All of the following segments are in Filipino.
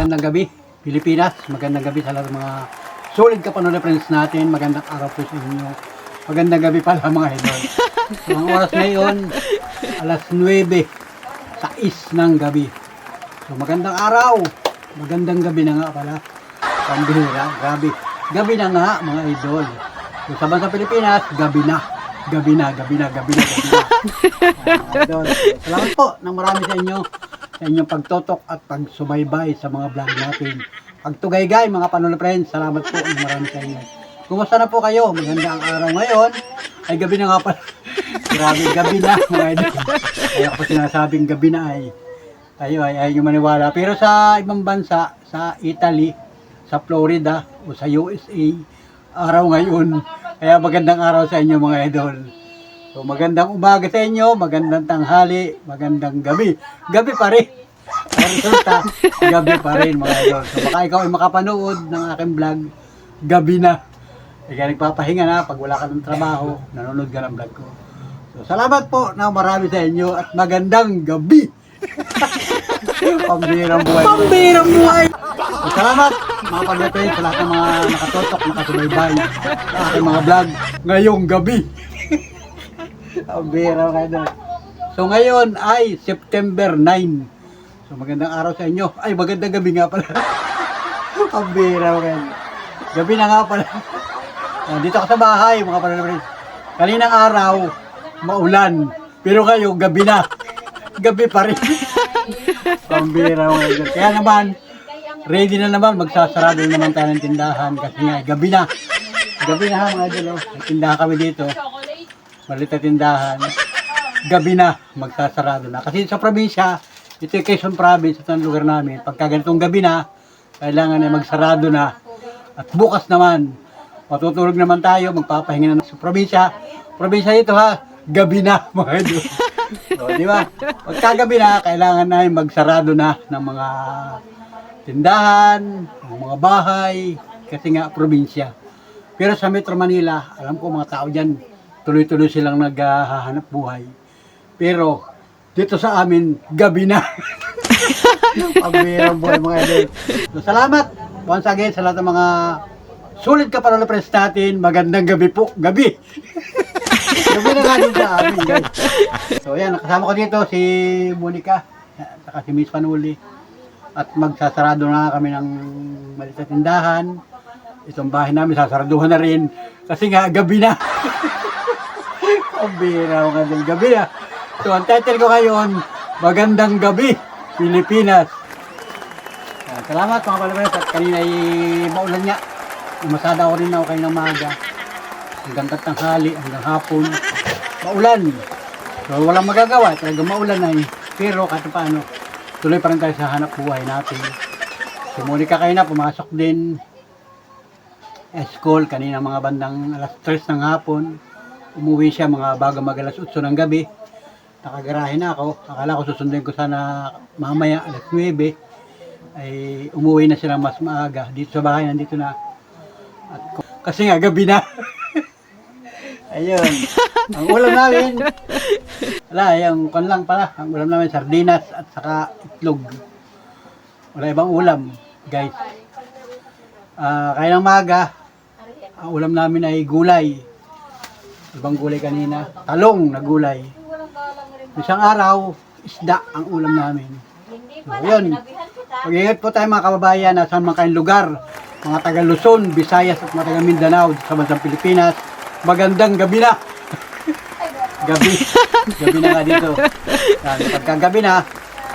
magandang gabi, Pilipinas. Magandang gabi sa lahat ng mga solid kapanood friends natin. Magandang araw po sa inyo. Magandang gabi pala mga idol. So, ang oras ngayon, alas 9, sa is ng gabi. So, magandang araw. Magandang gabi na nga pala. Pambihira, grabe. Gabi na nga mga idol. So, sa bansa Pilipinas, gabi na. Gabi na, gabi na, gabi na, gabi na. Ah, idol. Salamat po ng marami sa inyo sa inyong pagtotok at pagsubaybay sa mga vlog natin. Pagtugaygay mga panonood friends, salamat po ng marami sa inyo. Kumusta na po kayo? Maganda ang araw ngayon. Ay gabi na nga pala. Grabe, gabi na mga. Kaya ako sinasabing gabi na ay tayo ay nyo maniwala. Pero sa ibang bansa, sa Italy, sa Florida, o sa USA, araw ngayon. Kaya magandang araw sa inyo mga idol. So magandang umaga sa inyo, magandang tanghali, magandang gabi. Gabi pa rin. Resulta, gabi pa rin mga idol. So baka ikaw ay makapanood ng aking vlog, gabi na. Kaya nagpapahinga na pag wala ka ng trabaho, nanonood ka ng vlog ko. So salamat po na marami sa inyo at magandang gabi. Pambirang buhay. Pambirang buhay! So, salamat mga pagdating sa lahat ng mga nakatotok, nakasubaybay sa aking mga vlog ngayong gabi. Ang bira kayo doon. So ngayon ay September 9. So magandang araw sa inyo. Ay magandang gabi nga pala. Ang bira kayo. Gabi na nga pala. Ah, dito ako sa bahay mga panonood. Kaninang araw, maulan. Pero kayo, gabi na. Gabi pa rin. Ang bira kayo. Kaya naman, ready na naman. Magsasarado na naman tayo ng tindahan. Kasi nga, gabi na. Gabi na ha mga idol. tindahan kami dito maliit tindahan, gabi na, magsasarado na. Kasi sa probinsya, ito yung Quezon Province, ito ang lugar namin. Pagka ganitong gabi na, kailangan na magsarado na. At bukas naman, matutulog naman tayo, magpapahinga na sa probinsya. Probinsya ito ha, gabi na, mga idol. So, di ba? Pagka gabi na, kailangan na yung magsarado na ng mga tindahan, ng mga bahay, kasi nga probinsya. Pero sa Metro Manila, alam ko mga tao dyan, tuloy-tuloy silang naghahanap buhay. Pero dito sa amin, gabi na. Pagbilang buhay mga idol. So, salamat once again sa lahat ng mga sulit ka para press natin. Magandang gabi po. Gabi. gabi na nga sa amin guys. So yan, nakasama ko dito si Monica saka si Miss Panuli. At magsasarado na kami ng maliit na tindahan. Itong bahay namin, sasaraduhan na rin. Kasi nga, gabi na. Ang bira mga del gabi ah. So, ang title ko ngayon, Magandang Gabi, Pilipinas. Ah, salamat mga palabas at kanina ay maulan nga. Umasada ako rin ako kayo ng maga. Hanggang tatanghali, hanggang hapon. Maulan. So, walang magagawa. Talaga maulan na eh. Pero kahit paano, tuloy pa rin tayo sa hanap buhay natin. Si Monica kayo na, pumasok din. School, kanina mga bandang alas 3 ng hapon. Umuwi siya mga bago mag alas 8 ng gabi. Nakagarahe na ako. Akala ko susundin ko sana mamaya alas 9. Ay umuwi na sila mas maaga. Dito sa bahay, nandito na. At, kasi nga gabi na. Ayun. Ang ulam namin, wala, yung kan lang pala. Ang ulam namin, sardinas at saka itlog. Wala ibang ulam, guys. Ah, kaya ng maga, ang ulam namin ay gulay. Ibang gulay kanina. Talong na gulay. Isang araw, isda ang ulam namin. So, yun. Mag-ingat po tayo mga kababayan na saan man kayong lugar. Mga taga Luzon, Visayas at mga taga Mindanao sa bansang Pilipinas. Magandang gabi na. gabi. gabi na nga dito. Yan, pagka gabi na,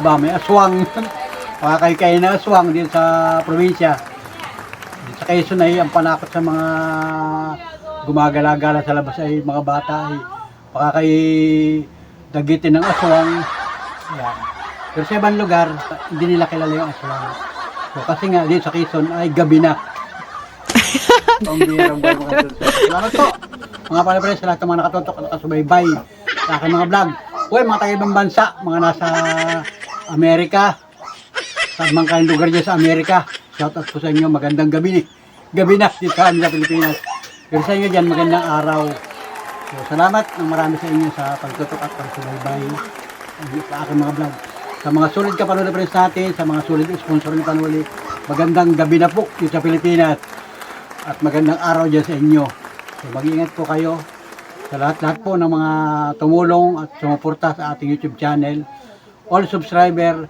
aba, may aswang. Makakaykay na aswang dito sa probinsya. Sa Quezon ay ang panakot sa mga gumagala-gala sa labas ay mga bata ay makakay dagitin ng aswang. Yan. Pero sa ibang lugar, hindi nila kilala yung aswang. So, kasi nga dito sa Quezon ay gabi na. Pambirang buhay mga. So, Salamat po. Mga pala sa lahat ng mga nakatutok at nakasubaybay sa aking mga vlog. Uy, mga taga ibang bansa, mga nasa Amerika, sa mga lugar dyan sa Amerika. Shout out po sa inyo, magandang gabi ni. Gabi na dito sa Pilipinas. Pero sa inyo dyan, magandang araw. So, salamat ng marami sa inyo sa pagtutok at pagsubaybay sa aking mga vlog. Sa mga sulit kapanood na friends natin, sa mga sulit sponsor ni Panuli, magandang gabi na po dito sa Pilipinas. At magandang araw dyan sa inyo. So mag-ingat po kayo sa lahat-lahat po ng mga tumulong at sumuporta sa ating YouTube channel. All subscriber,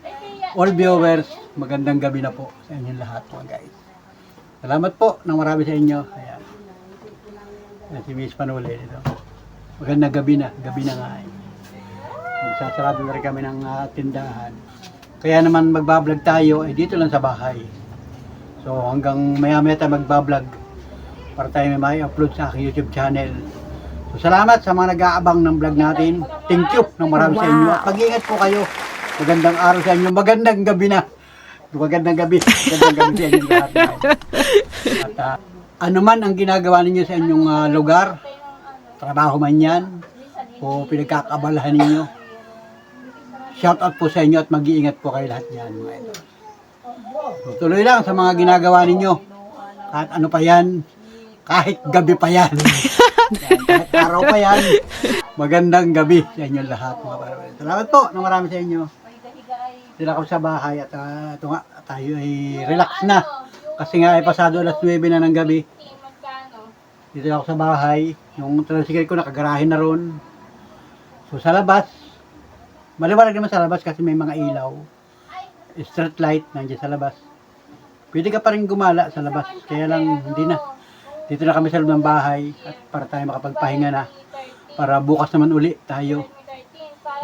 all viewers, magandang gabi na po sa inyong lahat mga guys. Salamat po ng marami sa inyo. Ayan. Ayan si Miss Panuli dito. Magandang gabi na, gabi na nga eh. Magsasarado na rin kami ng ah, tindahan. Kaya naman magbablog tayo ay dito lang sa bahay. So hanggang maya maya tayo magbablog para tayo may may upload sa aking YouTube channel. So salamat sa mga nag-aabang ng vlog natin. Thank you ng marami sa inyo. At mag-ingat po kayo. Magandang araw sa inyo. Magandang gabi na. Magandang gabi. Magandang gabi sa inyo lahat. At ah, ano man ang ginagawa ninyo sa inyong ah, lugar, trabaho man yan, o pinagkakabalahan ninyo, shout out po sa inyo at mag-iingat po kayo lahat yan mga idol. So, tuloy lang sa mga ginagawa ninyo. Kahit ano pa yan, kahit gabi pa yan. Yan, kahit araw pa yan, magandang gabi sa inyo lahat mga parang. Salamat po na marami sa inyo. Sila ko sa bahay at ah, ito nga, tayo ay relax na. Kasi nga ay pasado alas 9 na ng gabi. Dito ako sa bahay. Yung tricycle ko nakagarahin na ron. So sa labas, maliwanag naman sa labas kasi may mga ilaw. Street light nandiyan sa labas. Pwede ka pa rin gumala sa labas. Kaya lang hindi na. Dito na kami sa loob ng bahay at para tayo makapagpahinga na. Para bukas naman uli tayo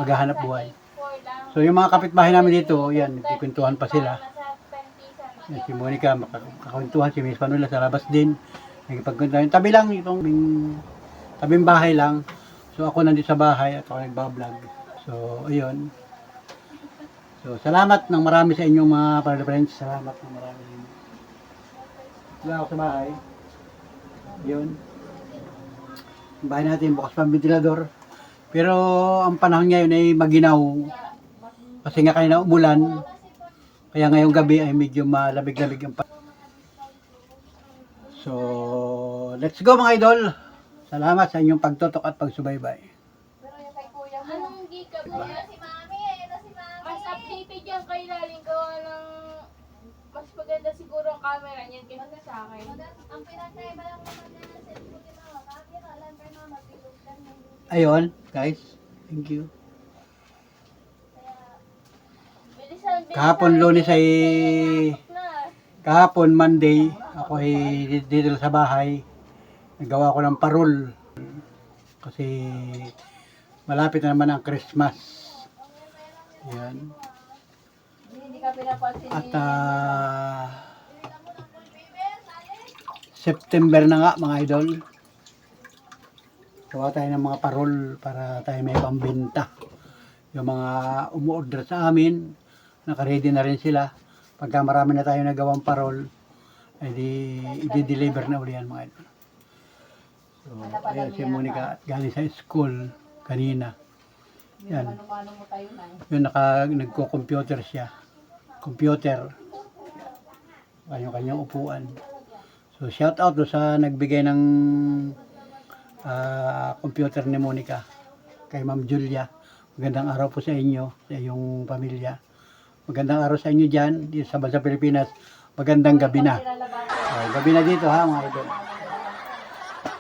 maghahanap buhay. So yung mga kapitbahay namin dito, yan, nagkikwentuhan pa sila. Si Monica, makakwentuhan, si Miss Panula sa labas din. Nagkipagkwentuhan. Tabi lang, itong bing, tabing bahay lang. So ako nandito sa bahay at ako nagbablog. So, ayun. So, salamat ng marami sa inyong mga para friends. Salamat ng marami. Wala ako sa bahay. Yun. Bahay natin, bukas pa ang ventilador. Pero ang panahon ngayon ay maginaw. Kasi nga kanina umulan. Kaya ngayong gabi ay medyo malamig-lamig ang pa- So, let's go mga idol. Salamat sa inyong pagtotok at pagsubaybay. Anong gika mo? si mami eh, na si mami. Mas updated yan kay Laling gawa ng mas maganda siguro ang camera niyan kaysa sa akin. Ang pinagkaiba lang naman na ng cellphone ni Mama, camera lang kay Mama, Ayun, guys. Thank you. Kahapon lunes ay kahapon Monday ako ay dito sa bahay. Nagawa ko ng parol. Kasi malapit na naman ang Christmas. Yan. At ah, September na nga mga idol. Gawa tayo ng mga parol para tayo may pambenta. Yung mga umuorder sa amin, nakaready na rin sila. Pagka marami na tayo nagawang parol, ay di, i-deliver na uli yan mga idol. So, ayan si Monica at galing sa school kanina. Yan. Yung naka, nagko-computer siya. Computer. Kanyang kanyang upuan. So, shout out do sa nagbigay ng ah, computer ni Monica. Kay Ma'am Julia. Magandang araw po sa inyo, sa iyong pamilya. Magandang araw sa inyo dyan, dito sa Bansa Pilipinas. Magandang gabi na. Oh, gabi na dito ha, mga idol.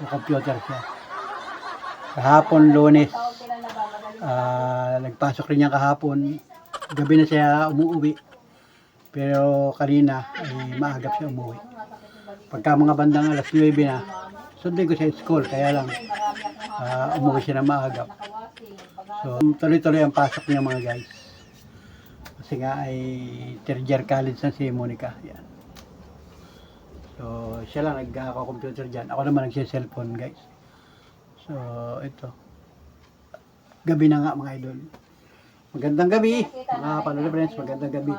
Yung computer siya. Kahapon, lunes, Ah, nagpasok rin niya kahapon. Gabi na siya umuwi. Pero kanina ay maagap siya umuwi. Pagka mga bandang alas 9 na, sundin ko sa school. Kaya lang ah, umuwi siya na maagap. So tuloy-tuloy ang pasok niya mga guys. Kasi nga ay third college na si Monica. Yan. So siya lang nagkaka-computer dyan. Ako naman nagsi-cellphone guys. So ito gabi na nga mga idol. Magandang gabi, mga Panoli Friends, magandang gabi.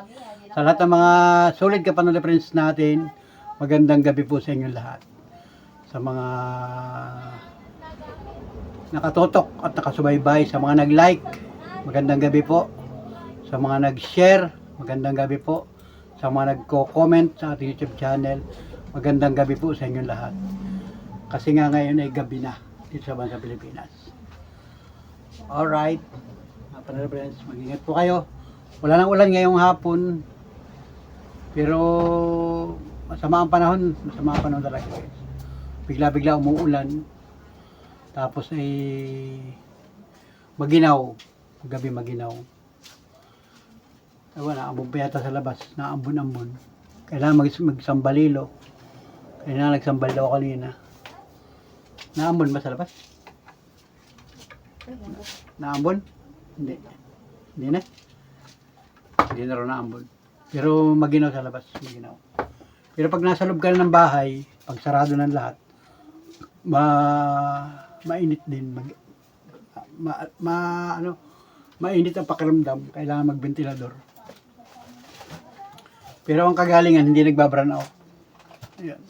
Sa lahat ng mga solid ka Panoli Friends natin, magandang gabi po sa inyo lahat. Sa mga nakatotok at nakasubaybay, sa mga nag-like, magandang gabi po. Sa mga nag-share, magandang gabi po. Sa mga nagko-comment sa ating YouTube channel, magandang gabi po sa inyo lahat. Kasi nga ngayon ay gabi na dito sa bansa Pilipinas. Alright. Mga friends, mag-ingat po kayo. Wala nang ulan ngayong hapon. Pero masama ang panahon, masama ang panahon talaga guys. Bigla-bigla umuulan. Tapos ay maginaw. Gabi maginaw. Ewan, naambon pa yata sa labas. Naambon-ambon. Kailangan mag magsambalilo. Kailangan nagsambal daw kanina. Naambon ba sa labas? Naambon? Hindi. Hindi na. Hindi na raw naambon. Pero maginaw sa labas. Maginaw. Pero pag nasa loob ka ng bahay, pag sarado ng lahat, ma mainit din mag ma, ma ano mainit ang pakiramdam kailangan magbentilador pero ang kagalingan hindi nagbabran out ayan.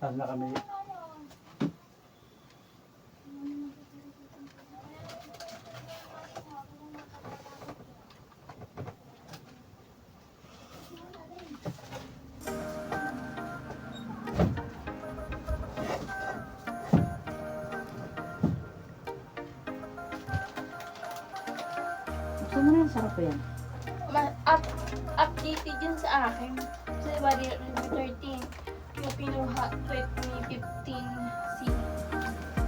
Saan na kami up, updated yun sa akin. Sa diba, di- 13. Yung pinuha 2015C.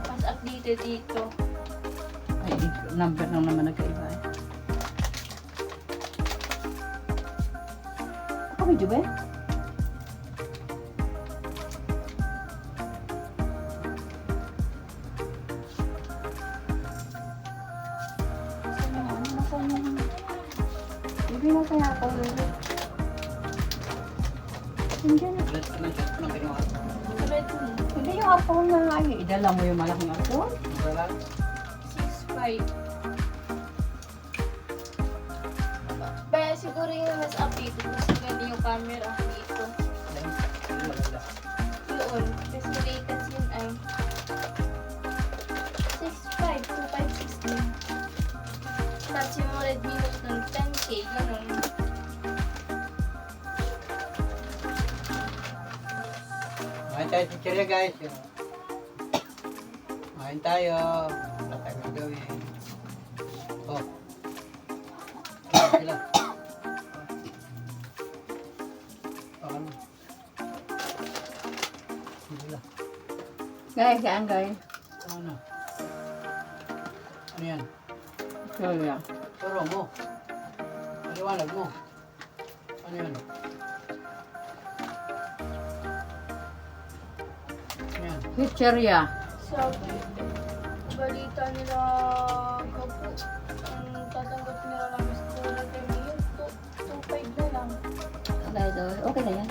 Mas updated dito. Ay, number lang naman nagkaiba eh. Ako medyo ba? Ano. Idala mo yung malaking ako. 6.5. Kaya siguro yung mas updated. Mas maganda yung camera dito. Yun. Kasi latest yun ay 6.5, 2.5, 16. Tapos yung Redmi Note nun, 10k, ganun. Kain tayo sa chirya guys. Kain tayo. Wala tayong gagawin. Oh. Kain sila. Oh, ano? Sila. Guys, saan guys? Ano? Ano yan? Sorry ah. Turo mo. Paliwanag mo. Ano yan? Ano yan? Pizzeria. Sabi, balita nila kapo, ang tatanggap nila ng student review, 2.5 na lang. Dahil doon. Okay na yan.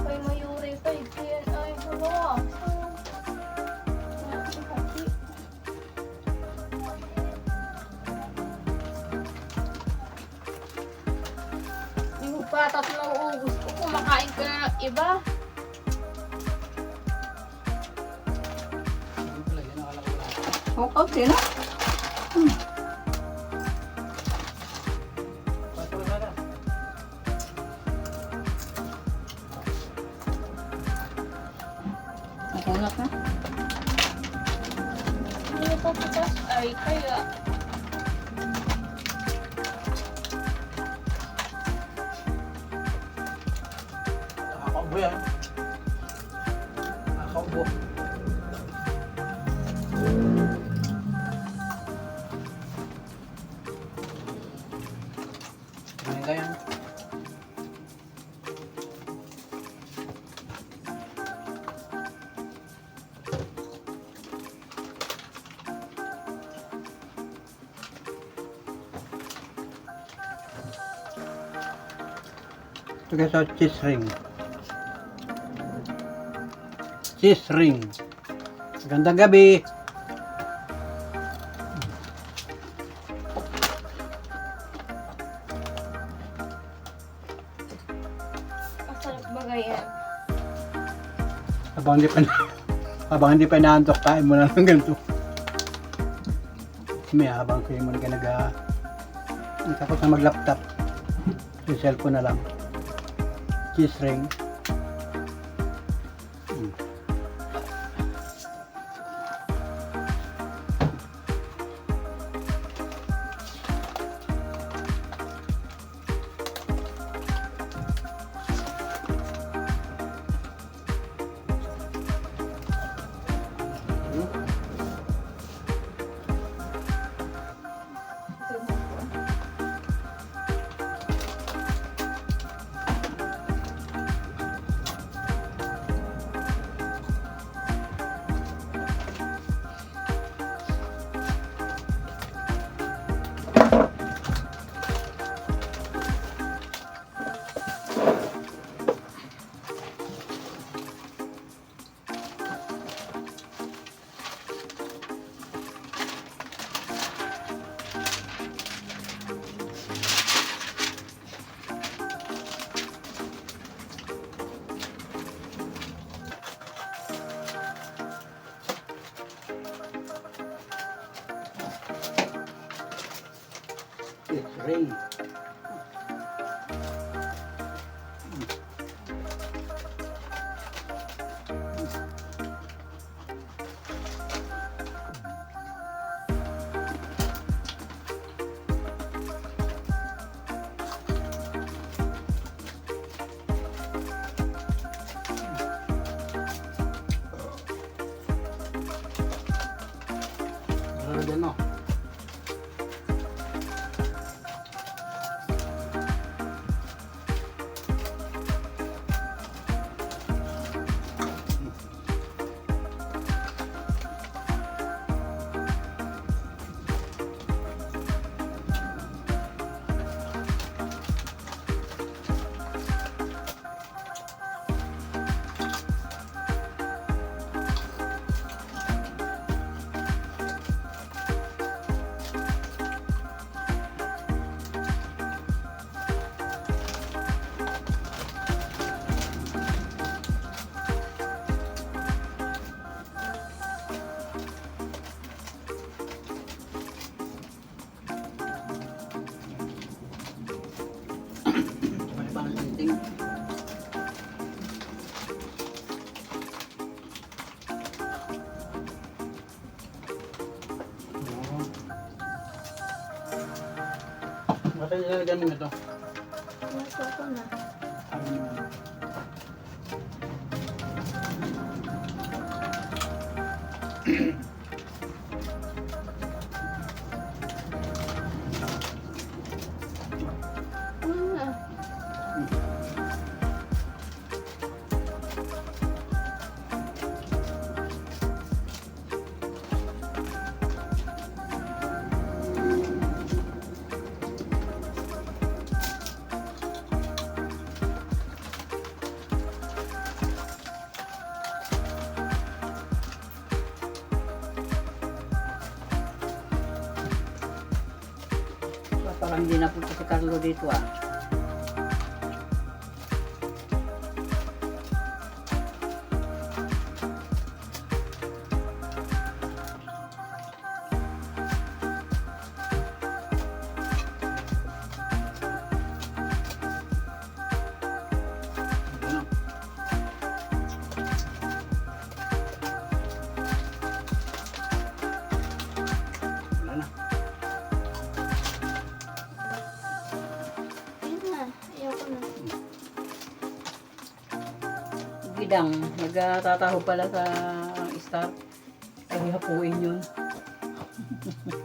Kay Mayuri, 5 yan ay gumawa. Hindi mo pa tatlong ubus ko, kumakain ka na ng iba. Wala. Okay na. Pasok Guys, oh, cheese ring. Cheese ring. Magandang gabi. Masarap ba ganyan? Habang hindi pa na, habang hindi pa inaantok, kain mo na ng ganito. May habang kayo mo na nag tapos na mag-laptop. Yung cellphone na lang. Cheese it great. Basta ilalagyan mo ito. Hindi napunta si Carlo dito ah. Gidang, nagtataho pala sa star. Ay, hapuin yun.